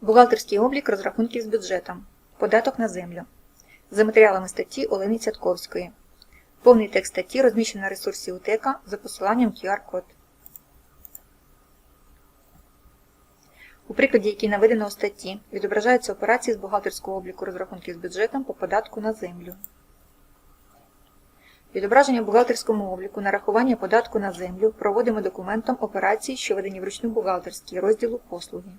Бухгалтерський облік розрахунків з бюджетом. Податок на землю. За матеріалами статті Олени Цятковської. Повний текст статті розміщено на ресурсі УТЕКа за посиланням QR-код. У прикладі, який наведено у статті, відображаються операції з бухгалтерського обліку розрахунків з бюджетом по податку на землю. Відображення в бухгалтерському обліку нарахування податку на землю проводимо документом операції, що ведені вручну бухгалтерські розділу послуги.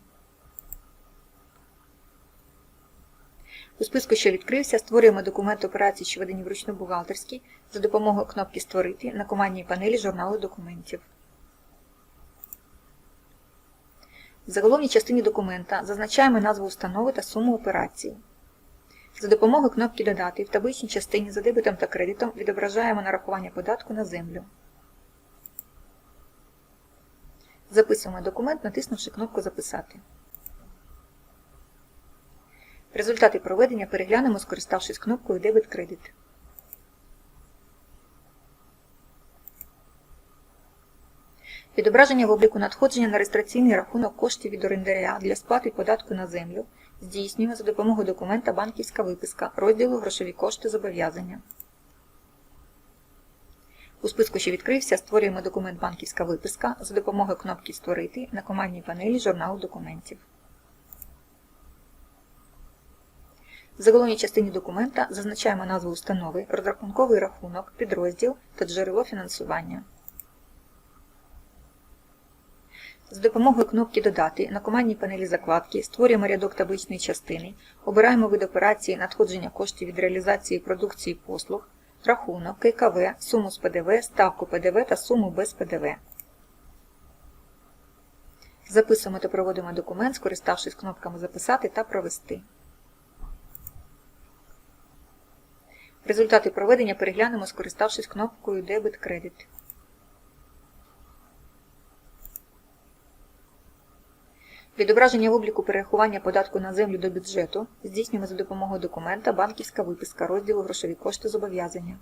У списку, що відкрився, створюємо документ операцій, що ведені вручну бухгалтерські, за допомогою кнопки Створити на командній панелі журналу документів. В заголовній частині документа зазначаємо назву установи та суму операції. За допомогою кнопки Додати в табличній частині за дебетом та кредитом відображаємо нарахування податку на землю. Записуємо документ, натиснувши кнопку Записати. Результати проведення переглянемо, скориставшись кнопкою Дебет-кредит. Відображення в обліку надходження на реєстраційний рахунок коштів від орендаря для сплати податку на землю здійснюємо за допомогою документа Банківська виписка розділу Грошові кошти зобов'язання. У списку, що відкрився, створюємо документ Банківська виписка за допомогою кнопки Створити на командній панелі журналу документів. В заголовній частині документа зазначаємо назву установи, розрахунковий рахунок, підрозділ та джерело фінансування. За допомогою кнопки Додати на командній панелі закладки створюємо рядок табличної частини, обираємо вид операції надходження коштів від реалізації продукції послуг, рахунок, ККВ, суму з ПДВ, ставку ПДВ та суму без ПДВ. Записуємо та проводимо документ, скориставшись кнопками Записати та Провести. Результати проведення переглянемо, скориставшись кнопкою Дебет Кредит. Відображення в обліку перерахування податку на землю до бюджету здійснюємо за допомогою документа Банківська виписка розділу Грошові кошти зобов'язання.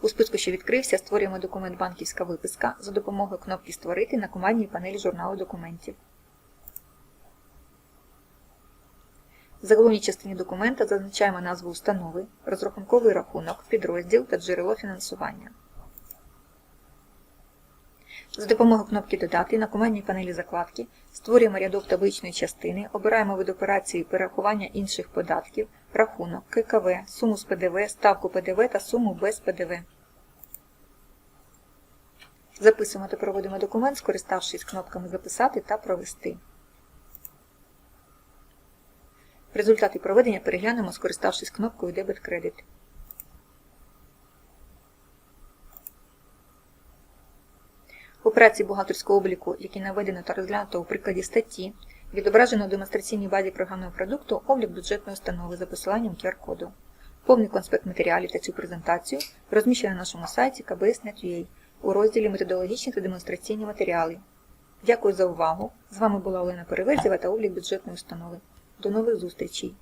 У списку, що відкрився, створюємо документ Банківська виписка за допомогою кнопки Створити на командній панелі журналу документів. В заголовній частині документа зазначаємо назву установи, розрахунковий рахунок, підрозділ та джерело фінансування. За допомогою кнопки Додати на командній панелі закладки створюємо рядок табличної частини, обираємо вид операції перерахування інших податків, рахунок, ККВ, суму з ПДВ, ставку ПДВ та суму без ПДВ. Записуємо та проводимо документ, скориставшись кнопками Записати та Провести. Результати проведення переглянемо, скориставшись кнопкою Дебет-кредит. Операції бухгалтерського обліку, які наведено та розглянуто у прикладі статті, відображено у демонстраційній базі програмного продукту облік бюджетної установи за посиланням QR-коду. Повний конспект матеріалів та цю презентацію розміщено на нашому сайті kbs.net.ua у розділі Методологічні та демонстраційні матеріали. Дякую за увагу! З вами була Олена Переверзєва та облік бюджетної установи. До нових зустрічей!